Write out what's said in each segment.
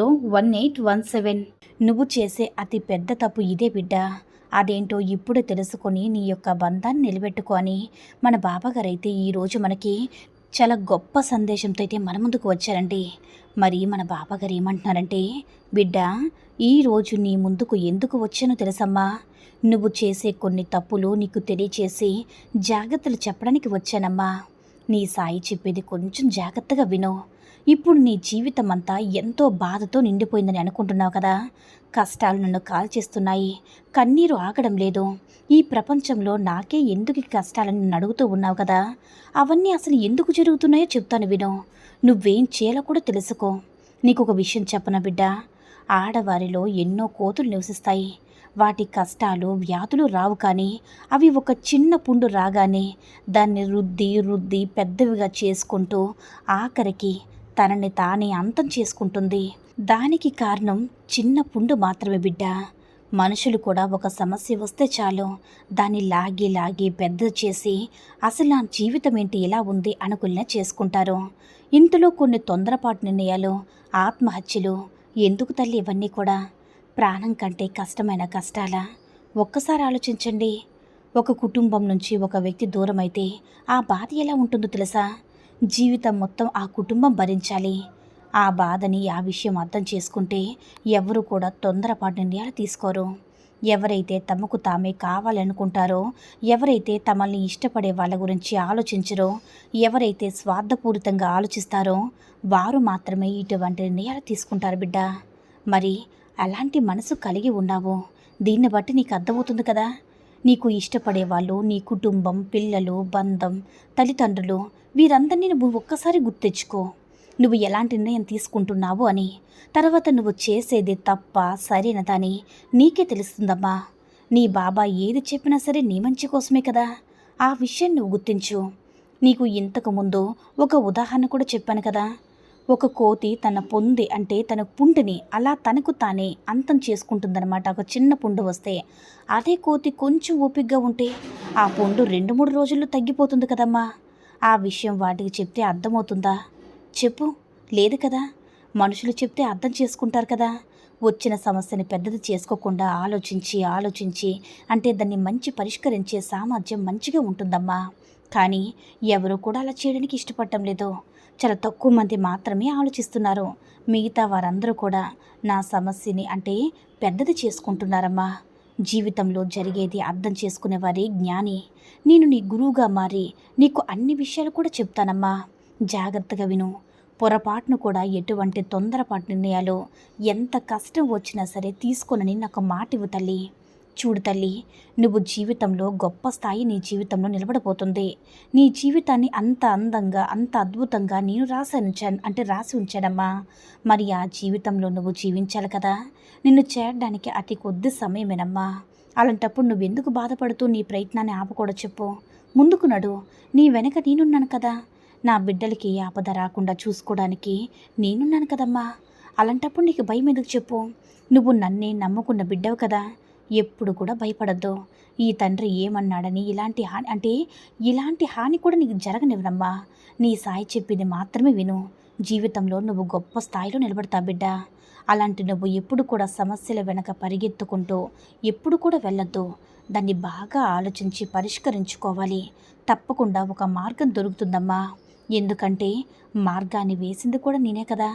one eight one seven. నువ్వు చేసే అతి పెద్ద తప్పు ఇదే బిడ్డ. అదేంటో ఇప్పుడే తెలుసుకొని నీ యొక్క బంధాన్ని నిలబెట్టుకో అని మన బాబాగారైతే ఈరోజు మనకి చాలా గొప్ప సందేశంతో అయితే మన ముందుకు వచ్చారండి. మరి మన బాబాగారు ఏమంటున్నారంటే బిడ్డ ఈరోజు నీ ముందుకు ఎందుకు వచ్చానో తెలుసమ్మా. నువ్వు చేసే కొన్ని తప్పులు నీకు తెలియచేసి జాగ్రత్తలు చెప్పడానికి వచ్చానమ్మా. నీ సాయి చెప్పేది కొంచెం జాగ్రత్తగా విను. ఇప్పుడు నీ జీవితం అంతా ఎంతో బాధతో నిండిపోయిందని అనుకుంటున్నావు కదా? కష్టాలు నన్ను కాల్చేస్తున్నాయి కన్నీరు ఆగడం లేదు. ఈ ప్రపంచంలో నాకే ఎందుకు కష్టాలని నన్ను అడుగుతూ ఉన్నావు కదా? అవన్నీ అసలు ఎందుకు జరుగుతున్నాయో చెప్తాను విను. నువ్వేం చేయాలో కూడా తెలుసుకో. నీకు ఒక విషయం చెప్పన బిడ్డ? ఆడవారిలో ఎన్నో కోతులు నివసిస్తాయి. వాటి కష్టాలు వ్యాధులు రావు కానీ అవి ఒక చిన్న పుండు రాగానే దాన్ని రుద్ది రుద్ది పెద్దవిగా చేసుకుంటూ ఆఖరికి తనని తానే అంతం చేసుకుంటుంది. దానికి కారణం చిన్న పుండు మాత్రమే బిడ్డ. మనుషులు కూడా ఒక సమస్య వస్తే చాలు. దాన్ని లాగి లాగి పెద్ద చేసి అసలు నా జీవితం ఏంటి ఎలా ఉంది అనుకునే చేసుకుంటారు. ఇంతలో కొన్ని తొందరపాటు నిర్ణయాలు ఆత్మహత్యలు ఎందుకు తల్లి ఇవన్నీ కూడా? ప్రాణం కంటే కష్టమైన కష్టాలా? ఒక్కసారి ఆలోచించండి. ఒక కుటుంబం నుంచి ఒక వ్యక్తి దూరమైతే ఆ బాధ ఎలా ఉంటుందో తెలుసా? జీవితం మొత్తం ఆ కుటుంబం భరించాలి. ఆ బాధని ఆ విషయం అర్థం చేసుకుంటే ఎవరు కూడా తొందరపాటు నిర్ణయాలు తీసుకోరు. ఎవరైతే తమకు తామే కావాలనుకుంటారో ఎవరైతే తమల్ని ఇష్టపడే వాళ్ళ గురించి ఆలోచించరో ఎవరైతే స్వార్థపూరితంగా ఆలోచిస్తారో వారు మాత్రమే ఇటువంటి నిర్ణయాలు తీసుకుంటారు బిడ్డ. మరి అలాంటి మనసు కలిగి ఉన్నావు. దీన్ని బట్టి నీకు అర్థమవుతుంది కదా? నీకు ఇష్టపడే వాళ్ళు నీ కుటుంబం పిల్లలు బంధం తల్లిదండ్రులు వీరందరినీ నువ్వు ఒక్కసారి గుర్తెచ్చుకో. నువ్వు ఎలాంటి నిర్ణయం తీసుకుంటున్నావు అని. తర్వాత నువ్వు చేసేది తప్ప సరైనదని నీకే తెలుస్తుందమ్మా. నీ బాబా ఏది చెప్పినా సరే నీ మంచి కోసమే కదా. ఆ విషయం నువ్వు గుర్తించు. నీకు ఇంతకుముందు ఒక ఉదాహరణ కూడా చెప్పాను కదా. ఒక కోతి తన పొంది అంటే తన పుండుని అలా తనకు తానే అంతం చేసుకుంటుందన్నమాట. ఒక చిన్న పుండు వస్తే అదే కోతి కొంచెం ఓపిగ్గా ఉంటే ఆ పుండు రెండు మూడు రోజుల్లో తగ్గిపోతుంది కదమ్మా. ఆ విషయం వాటికి చెప్తే అర్థమవుతుందా? చెప్పు. లేదు కదా. మనుషులు చెప్తే అర్థం చేసుకుంటారు కదా. వచ్చిన సమస్యని పెద్దది చేసుకోకుండా ఆలోచించి ఆలోచించి అంటే దాన్ని మంచి పరిష్కరించే సామర్థ్యం మంచిగా ఉంటుందమ్మా. కానీ ఎవరు కూడా అలా చేయడానికి ఇష్టపడటం లేదు. చాలా తక్కువ మంది మాత్రమే ఆలోచిస్తున్నారు. మిగతా వారందరూ కూడా నా సమస్యని అంటే పెద్దది చేసుకుంటున్నారమ్మా. జీవితంలో జరిగేది అర్థం చేసుకునేవారే జ్ఞాని. నేను నీ గురువుగా మారి నీకు అన్ని విషయాలు కూడా చెప్తానమ్మా. జాగ్రత్తగా విను. పొరపాటును కూడా ఎటువంటి తొందరపాటు నిర్ణయాలు ఎంత కష్టం వచ్చినా సరే తీసుకోనని నాకు మాట ఇవ్వు తల్లి. చూడు తల్లి నువ్వు జీవితంలో గొప్ప స్థాయి నీ జీవితంలో నిలబడబోతుంది. నీ జీవితాన్ని అంత అందంగా అంత అద్భుతంగా నేను రాసి ఉంచాను అంటే రాసి ఉంచానమ్మా. మరి ఆ జీవితంలో నువ్వు జీవించాలి కదా. నిన్ను చేరడానికి అతి కొద్ది సమయమేనమ్మా. అలాంటప్పుడు నువ్వెందుకు బాధపడుతూ నీ ప్రయత్నాన్ని ఆపకూడదు చెప్పు. ముందుకు నడు. నీ వెనక నేనున్నాను కదా. నా బిడ్డలకి ఆపద రాకుండా చూసుకోవడానికి నేనున్నాను కదమ్మా. అలాంటప్పుడు నీకు భయం ఎందుకు చెప్పు. నువ్వు నన్నే నమ్ముకున్న బిడ్డవు కదా. ఎప్పుడు కూడా భయపడద్దు. ఈ తండ్రి ఏమన్నాడని ఇలాంటి హాని అంటే ఇలాంటి హాని కూడా నీకు జరగనివ్వనమ్మా. నీ సాయి చెప్పింది మాత్రమే విను. జీవితంలో నువ్వు గొప్ప స్థాయిలో నిలబడతా బిడ్డ. అలాంటి నువ్వు ఎప్పుడు కూడా సమస్యల వెనక పరిగెత్తుకుంటూ ఎప్పుడు కూడా వెళ్ళొద్దు. దాన్ని బాగా ఆలోచించి పరిష్కరించుకోవాలి. తప్పకుండా ఒక మార్గం దొరుకుతుందమ్మా. ఎందుకంటే మార్గాన్ని వేసింది కూడా నేనే కదా.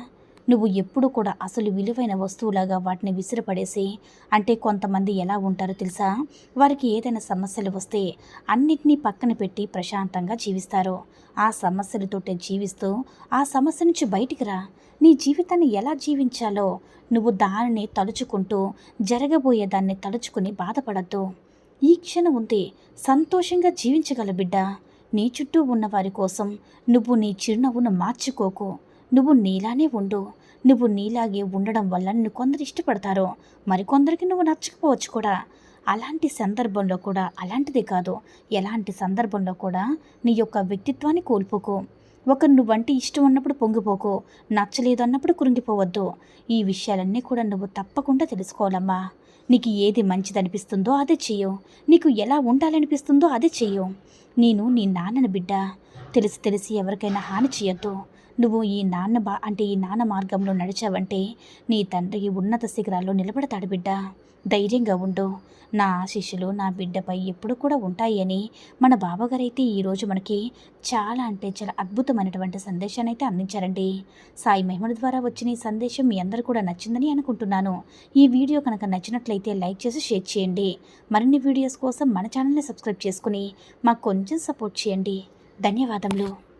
నువ్వు ఎప్పుడు కూడా అసలు విలువైన వస్తువులాగా వాటిని విసిరపడేసి అంటే కొంతమంది ఎలా ఉంటారో తెలుసా? వారికి ఏదైనా సమస్యలు వస్తే అన్నిటినీ పక్కన పెట్టి ప్రశాంతంగా జీవిస్తారు. ఆ సమస్యలతోటే జీవిస్తూ ఆ సమస్య నుంచి బయటికి రా. నీ జీవితాన్ని ఎలా జీవించాలో నువ్వు దానిని తలుచుకుంటూ జరగబోయే దాన్ని తలుచుకుని బాధపడద్దు. ఈ క్షణం ఉంది సంతోషంగా జీవించగల బిడ్డ. నీ చుట్టూ ఉన్నవారి కోసం నువ్వు నీ చిరునవ్వును మార్చుకోకు. నువ్వు నీలానే ఉండు. నువ్వు నీలాగే ఉండడం వల్ల నిన్ను కొందరు ఇష్టపడతారు. మరికొందరికి నువ్వు నచ్చకపోవచ్చు కూడా. అలాంటి సందర్భంలో కూడా అలాంటిది కాదు. ఎలాంటి సందర్భంలో కూడా నీ యొక్క వ్యక్తిత్వాన్ని కోల్పోకు. ఒకరు నువ్వంటే ఇష్టం ఉన్నప్పుడు పొంగిపోకు. నచ్చలేదు అన్నప్పుడు కురింగిపోవద్దు ఈ విషయాలన్నీ కూడా నువ్వు తప్పకుండా తెలుసుకోవాలమ్మా. నీకు ఏది మంచిదనిపిస్తుందో అదే చెయ్యు. నీకు ఎలా ఉండాలనిపిస్తుందో అదే చెయ్యు. నేను నీ నాన్నని బిడ్డ. తెలిసి తెలిసి ఎవరికైనా హాని చేయొద్దు నువ్వు ఈ నాన్న బా అంటే ఈ నాన్న మార్గంలో నడిచావంటే నీ తండ్రి ఉన్నత శిఖరాల్లో నిలబడతాడు బిడ్డ. ధైర్యంగా ఉండు. నా ఆశీస్సులు నా బిడ్డపై ఎప్పుడు కూడా ఉంటాయి అని మన బాబాగారైతే ఈరోజు మనకి చాలా అంటే చాలా అద్భుతమైనటువంటి సందేశాన్ని అయితే అందించారండి. సాయి మహిమల ద్వారా వచ్చిన ఈ సందేశం మీ అందరూ కూడా నచ్చిందని అనుకుంటున్నాను. ఈ వీడియో కనుక నచ్చినట్లయితే లైక్ చేసి షేర్ చేయండి. మరిన్ని వీడియోస్ కోసం మన ఛానల్ని సబ్స్క్రైబ్ చేసుకుని మాకు కొంచెం సపోర్ట్ చేయండి. ధన్యవాదములు.